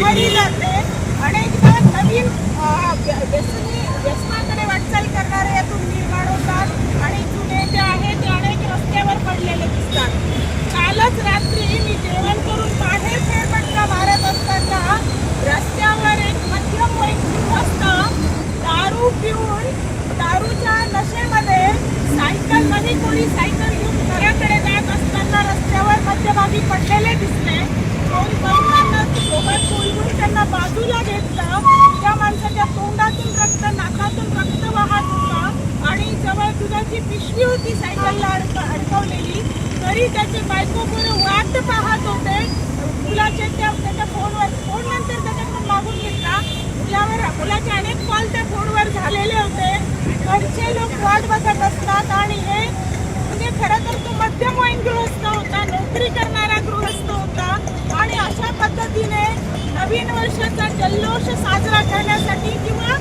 व्यसनाच्या जाते अनेकदा नवीन व्यसनी व्यसनाकडे वाटचाल करणारे यातून निर्माण होतात आणि जुने जे आहेत ते अनेक रस्त्यावर पडलेले दिसतात. कालच रात्री मी जेवण करून बाहेर फेरफटका मारत असताना रस्त्यावर एक मध्यम वयीन दारू पिऊन दारूच्या नशेमध्ये सायकलमध्ये कोणी सायकल घेऊन घराकडे जात असताना रस्त्यावर मध्यभागी पडलेले दिसले. दोन सोबत बोलवून त्यांना बाजूला घेतलं. त्या माणसाच्या तोंडातून रक्त नाकातून रक्त वाहत होता. आणि जवळ दुधाची पिशवी होती सायकलला अडक अडकवलेली. तरी त्याचे बायको बरं वाट पाहत होते. मुलाचे त्या त्याच्या फोनवर फोन नंतर त्याच्याकडून मागून घेतला. मुलावर मुलाचे अनेक कॉल त्या फोनवर झालेले होते. घरचे लोक वाट बघत असतात आणि हे म्हणजे खरं तर तो मध्यम वयीन असतो होता नोकरी करणारा गृहस्थ होता. आणि अशा पद्धतीने नवीन वर्षाचा जल्लोष साजरा करण्यासाठी किंवा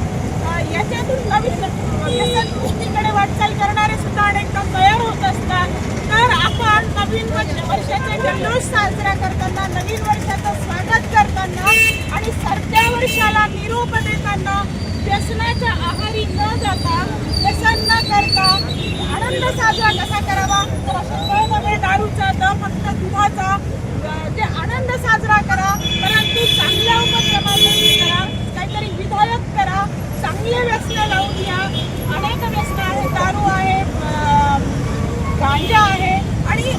याच्यातून नवीन व्यसन दृष्टीकडे वाटचाल करणारे सुद्धा अनेकदा तयार होत असतात. तर आपण नवीन वर्षाचा वर्षाचे जल्लोष साजरा करताना नवीन वर्षाचं स्वागत करताना आणि सरत्या वर्षाला निरोप देताना व्यसनाच्या आहारी न जाता व्यसन न करता आनंद साजरा कसा करावा तर अशा फळ नव्हे दारूचा न फक्त दुधाचा अ, ते आनंद साजरा करा परंतु चांगल्या उपक्रमांनी करा काहीतरी विधायक करा चांगले व्यसन लावून या अनेक व्यसन आहे दारू आहे अ, गांजा आहे. आणि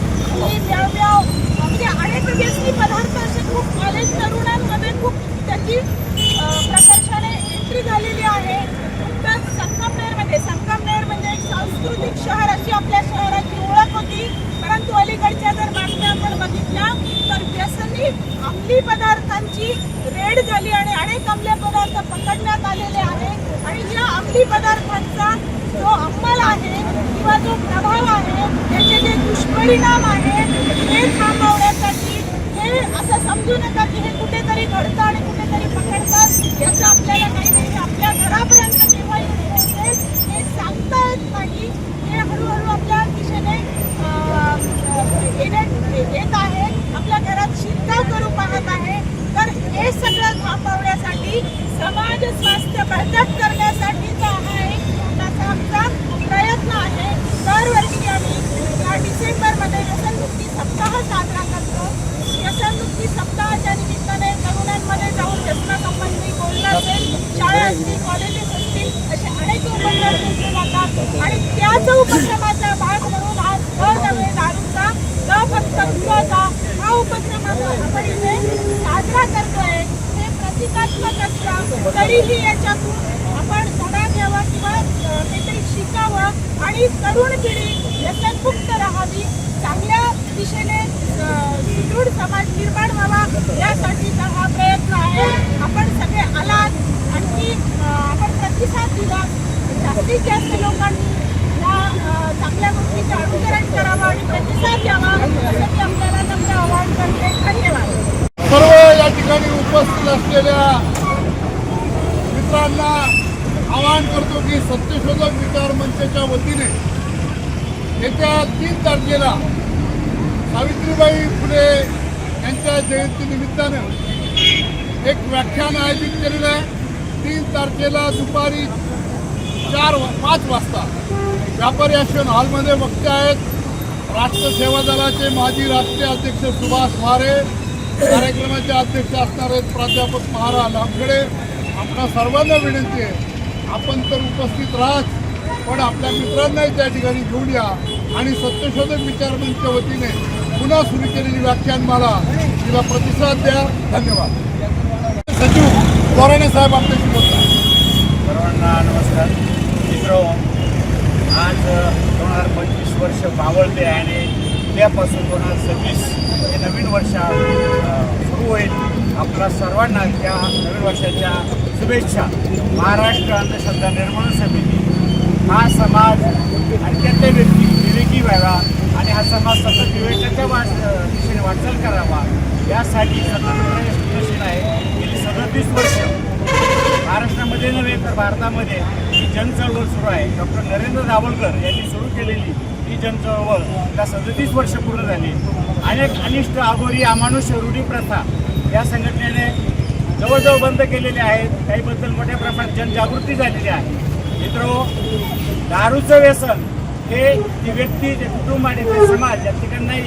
म्याव म्हणजे अनेक व्यसनी पदार्थ असे खूप अनेक तरुणांमध्ये खूप त्याची प्रकर्षाने एंट्री झालेली आहे. नुकताच संगमनेरमध्ये म्हणजे, संगमनेर म्हणजे एक सांस्कृतिक शहर अशी आपल्या शहराची ओळख होती. परंतु अलीकडच्या जर बातम्या आपण बघितल्या तर व्यसनी अंमली पदार्थांची रेड झाली आणि अनेक अंमली पदार्थ पकडण्यात आलेले आहे. आणि या अंमली पदार्थांचा जो अंमल आहे किंवा जो प्रभाव आहे त्याचे जे दुष्परिणाम आहे हे थांबवण्यासाठी हे असं समजू नका की हे कुठेतरी घडतं आणि कुठेतरी पकडतात. याचं आपल्याला काही नाही. आपल्या घरापर्यंत केव्हा हे सांगता येत नाही हे हळूहळू आपल्या दिशेने अं, येण्यात येत आहे आपल्या घरात शिरकाव करू पाहत आहे तर हे सगळं थांबवण्यासाठी समाज स्वास्थ्य बळकट करण्यासाठीचा हा एक छोटासा आमचा प्रयत्न आहे दरवर्षी आम्ही या डिसेंबरमध्ये व्यसनमुक्ती सप्ताह साजरा करतो व्यसनमुक्ती सप्ताहाच्या निमित्ताने तरुणांमध्ये जाऊन व्यसनासंबंधी बोलणं असेल शाळा असतील कॉलेजेस असतील असे अनेक उपक्रम घेतले जातात आणि त्याच उपक्रमाचा भाग म्हणून आज न दारूचा न फक्त हा उपक्रम आपण आपण इथे साजरा करतोय. हे प्रतिकात्मक असतं तरीही याच्यातून आपण धडा घ्यावा किंवा अ, काहीतरी शिकावं आणि तरुण पिढी व्यसनमुक्त राहावी चांगल्या दिशेने अ, सुदृढ समाज निर्माण व्हावा यासाठीचा हा प्रयत्न आहे आपण सगळे आलात आणखी अ, आपण प्रतिसाद दिला जास्तीत जास्त लोकांनी या अ, चांगल्या गोष्टीचं अनुकरण करावं आणि प्रतिसाद द्यावा असं मी आपल्याला नम्र आवाहन करते धन्यवाद सर्व या ठिकाणी उपस्थित असलेल्या मित्रांना आवाहन करतो की सत्यशोधक विचार मंचाच्या वतीने येत्या तीन तारखेला सावित्रीबाई फुले यांच्या जयंतीनिमित्तानं एक व्याख्यान आयोजित केलेलं आहे. तीन तारखेला दुपारी चार वा- पाच वाजता व्यापारी आश्रम हॉलमध्ये वक्ते आहेत. राष्ट्र सेवा दलाचे माजी राष्ट्रीय अध्यक्ष सुभाष म्हारे कार्यक्रमाचे अध्यक्ष असणार आहेत प्राध्यापक महाराज आमकडे. आपल्या सर्वांना विनंती आहे. आपण तर उपस्थित राहाच पण आपल्या मित्रांनाही त्या ठिकाणी घेऊन या. आणि सत्यशोधक विचार मंचच्या वतीने पुन्हा सुरू केलेली व्याख्यानमाला तिला प्रतिसाद द्या. धन्यवाद. सचिव गोराणे साहेब आपल्याशी बोलतात. सर्वांना नमस्कार. मित्र आज दोन हजार पंचवीस वर्ष बावळते आणि उद्यापासून दोन हजार सव्वीस हे नवीन वर्ष सुरू होईल. आपल्या सर्वांना त्या नवीन वर्षाच्या शुभेच्छा. महाराष्ट्र अंधश्रद्धा निर्मूलन समिती हा समाज आणि त्यातल्या व्यक्ती विवेकी व्हावा आणि हा समाज सतत विवेकाच्या वाच दिशेने वाटचाल करावा. यासाठी सतत प्रयत्नशील आहे. गेली सदतीस वर्ष महाराष्ट्रामध्ये नव्हे तर भारतामध्ये ही जनचळवळ सुरू आहे. डॉक्टर नरेंद्र दाभोलकर यांनी सुरू केलेली ही जनचळवळ त्या सदतीस वर्ष पूर्ण झाली. अनेक अनिष्ट अघोरी अमानुष रूढी प्रथा या संघटनेने जवळजवळ बंद केलेले आहेत. काहीबद्दल मोठ्या प्रमाणात जनजागृती झालेली आहे. मित्रो दारूचं व्यसन हे ती व्यक्ती ते कुटुंब आणि ते समाज या ठिकाणी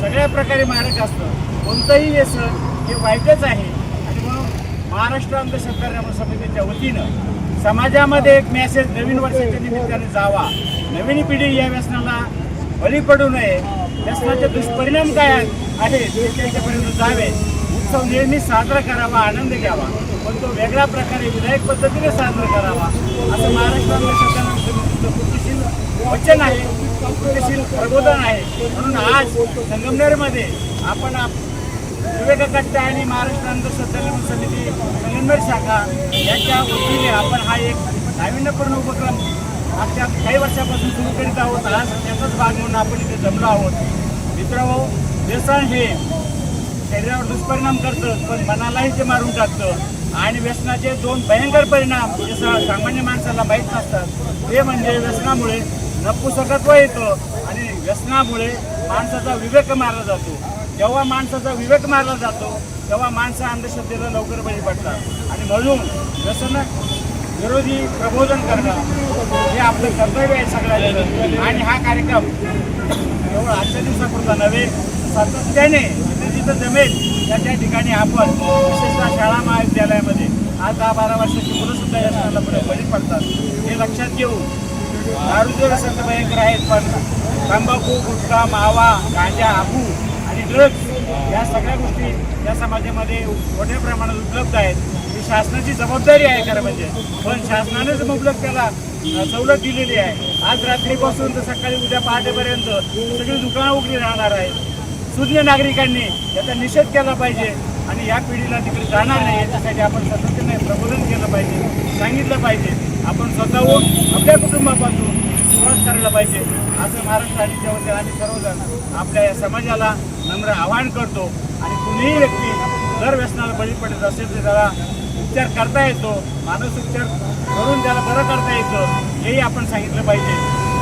सगळ्या प्रकारे मारक असतं. कोणतंही व्यसन हे वाईटच आहे. आणि म्हणून महाराष्ट्र अंधश्रद्धा समितीच्या वतीनं समाजामध्ये एक मेसेज नवीन वर्षाच्या निमित्ताने जावा. नवीन पिढी या व्यसनाला बळी पडू नये. व्यसनाचे दुष्परिणाम काय आहेत ते त्याच्यापर्यंत जावे. उत्सव नेहमी साजरा करावा आनंद घ्यावा. पण तो वेगळ्या प्रकारे विधायक पद्धतीने साजरा करावा. असं महाराष्ट्र अंधश्रद्धा कृतीशील वचन आहे कृतीशील प्रबोधन आहे. म्हणून आज संगमनेरमध्ये आपण आप- कट्टा आणि महाराष्ट्र अंधश्रद्धा समिती संगमनेर शाखा यांच्या वतीने आपण हा एक नाविन्यपूर्ण उपक्रम आजच्या काही वर्षापासून सुरू करीत आहोत. आज त्याचाच भाग म्हणून आपण इथे जमलो आहोत. मित्रांनो व्यसन हे शरीरावर दुष्परिणाम करतं पण मनालाही ते मारून टाकतं. आणि व्यसनाचे दोन भयंकर परिणाम जे सामान्य माणसाला माहीत नसतात ते म्हणजे व्यसनामुळे नपुसकत्व येतं आणि व्यसनामुळे माणसाचा विवेक मारला जातो. जेव्हा माणसाचा विवेक मारला जातो तेव्हा माणसं अंधश्रद्धेला लवकर बळी पडतात. आणि म्हणून जसं ना विरोधी प्रबोधन करणं हे आपलं कर्तव्य आहे सगळ्यांचं. आणि हा कार्यक्रम केवळ आजच्या दिवसापुरता नव्हे सातत्याने जिथे जिथं जमेल त्या त्या ठिकाणी आपण विशेषतः शाळा महाविद्यालयामध्ये आज दहा बारा वर्षाची मुलं सुद्धा या सणाला बळी पडतात. हे लक्षात घेऊन दारूचे व्यसन भयंकर आहेत पण तंबाखू गुटखा मावा गांजा आबू आणि ड्रग्ज या सगळ्या गोष्टी या समाजामध्ये मोठ्या प्रमाणात उपलब्ध आहेत. ही शासनाची जबाबदारी आहे खरं म्हणजे. पण शासनानेच मुबलक त्याला सवलत दिलेली आहे आज रात्रीपासून तर सकाळी उद्या पहाटेपर्यंत सगळी दुकानं उघडी राहणार आहेत. सुज्ञ नागरिकांनी याचा निषेध केला पाहिजे आणि या पिढीला तिकडे जाणार नाही. याच्यासाठी आपण सातत्याने प्रबोधन केलं पाहिजे सांगितलं पाहिजे. आपण स्वतःहून आपल्या कुटुंबापासून सुरुवात करायला पाहिजे. असं महाराष्ट्र आणि वतीने आम्ही सर्वजण आपल्या या समाजाला नम्र आवाहन करतो आणि कुणीही व्यक्ती दर व्यसनाला बळी पडत असेल तर त्याला उपचार करता येतो माणूस उपचार करून त्याला बरं करता येतं हेही आपण सांगितलं पाहिजे.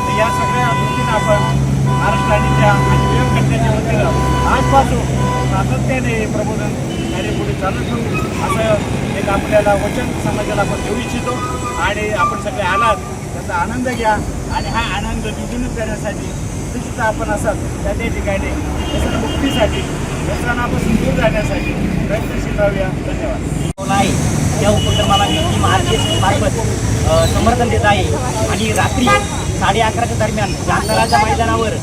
तर या सगळ्या दृष्टीनं आपण महाराष्ट्र आणि त्या आणि विवेककर्त्याच्या वतीनं आजपासून सातत्याने हे प्रबोधन कार्य पुढे चालू ठेवू. असं एक आपल्याला वचन समाजाला आपण देऊ इच्छितो आणि आपण सगळे आलात. त्याचा आनंद घ्या आणि हा आनंद द्विगुणित करण्यासाठी सुशिक्षित आपण असाल त्या त्या ठिकाणी. व्यसनमुक्तीसाठी व्यसनापासून दूर जाण्यासाठी प्रयत्नशील राहूया. धन्यवाद. आहे या उपक्रमाला मी मार्फत समर्थन देत आहे. आणि रात्री साडे अकराच्या दरम्यान जागराच्या मैदानावर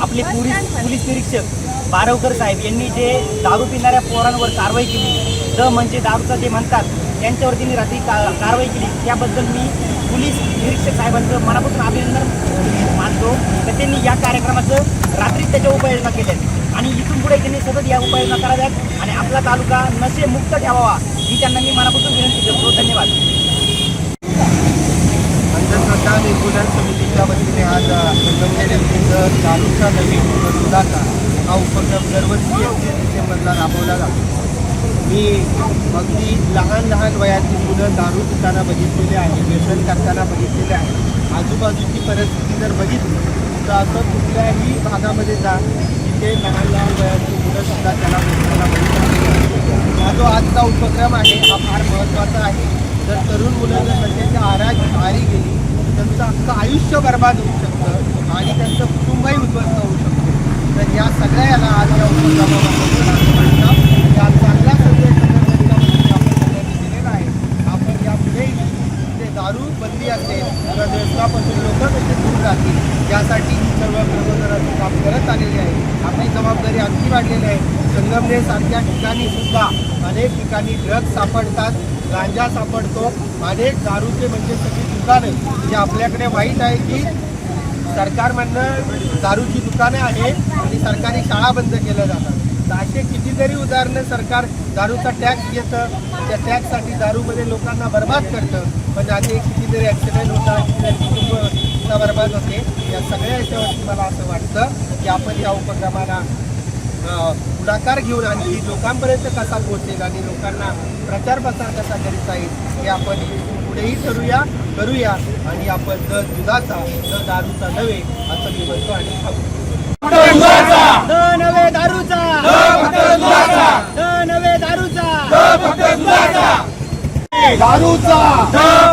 आपले पोलीस पोलीस निरीक्षक बारवकर साहेब यांनी जे दारू पिणाऱ्या पोरांवर कारवाई केली द म्हणजे दारूचा जे म्हणतात यांच्यावरती मी रात्री का कारवाई केली. त्याबद्दल मी पोलीस निरीक्षक साहेबांचं मनापासून अभिनंदन मानतो. तर त्यांनी या कार्यक्रमाचं रात्रीच त्याच्या उपाययोजना केल्या. आणि इथून पुढे त्यांनी सतत या उपाययोजना कराव्यात आणि आपला तालुका नशेमुक्त ठेवावा ही त्यांना मी मनापासून विनंती करतो. धन्यवाद. अंधश्रद्धा निर्मूलन समितीच्या वतीने आज तालुका नवीन सुधाचा हा उपक्रम दरवर्षी डिसेंबरला राबवला जातो. मी अगदी लहान लहान वयाची मुलं दारू पिताना बघितलेले आहे व्यसन करताना बघितलेले आहे. आजूबाजूची परिस्थिती जर बघितली तर असं कुठल्याही भागामध्ये जा तिथे लहान लहान वयाची मुलं सुद्धा त्याला बघताना बळी हा जो आजचा उपक्रम आहे हा फार महत्त्वाचा आहे. जर तरुण मुलं जर नशेच्या आहारात आहारी गेली तर त्यांचं अख्खं आयुष्य बर्बाद होऊ शकतं आणि त्यांचं कुटुंबही उद्ध्वस्त होऊ शकतं. तर या सगळ्या याला आज या उपक्रमामार्फत असं वाटतं की आज चांगला संदेश संघटनेच्या वतीने आपण सगळ्यांनी दिलेला आहे आपण यापुढेही जे दारू असेल किंवा व्यसनापासून लोक कसे दूर राहतील. यासाठी ही सर्व प्रबोधनाचं काम करत आलेली आहे आपली जबाबदारी आणखी वाढलेली आहे. संगमनेर सारख्या ठिकाणी सुद्धा अनेक ठिकाणी ड्रग्ज सापडतात गांजा सापडतो. अनेक दारूचे म्हणजे सगळी दुकानं जे आपल्याकडे वाईट आहे की सरकारमधनं दारूची दुकानं आहेत आणि सरकारी शाळा बंद केल्या जातात. तर असे कितीतरी उदाहरणं सरकार दारूचा टॅक्स घेतं त्या टॅक्ससाठी दारूमध्ये लोकांना बर्बाद करतं. पण असे कितीतरी ॲक्सिडेंट होतात कितीतरी कुटुंब बर्बाद होते. या सगळ्या याच्यावरती मला असं वाटतं की आपण या उपक्रमाला पुढाकार घेऊन आणखी लोकांपर्यंत कसा पोहोचेल आणि लोकांना प्रचार प्रसार कसा करीता येईल हे आपण पुढे कोणतेही ठरूया करूया. आणि आपण द दुधाचा द दारूचा नव्हे असं मी म्हणतो आणि थांबतो. द नवे दारूचा द नवे दारूचा दारूचा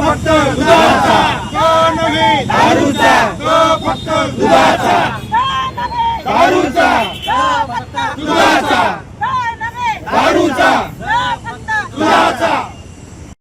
फक्त दुधाचा. नव्हे दारूचा. फक्त दुधाचा. दारूचा.